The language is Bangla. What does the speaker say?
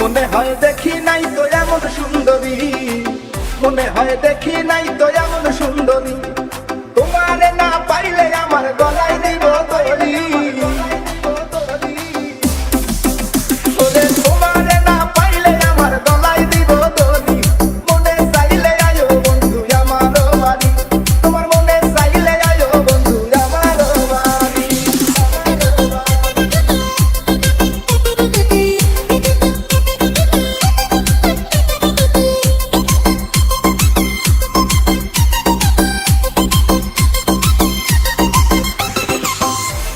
মনে হয় দেখি নাই তো এমন সুন্দরী। মনে হয় দেখি নাই তো এমন সুন্দরী।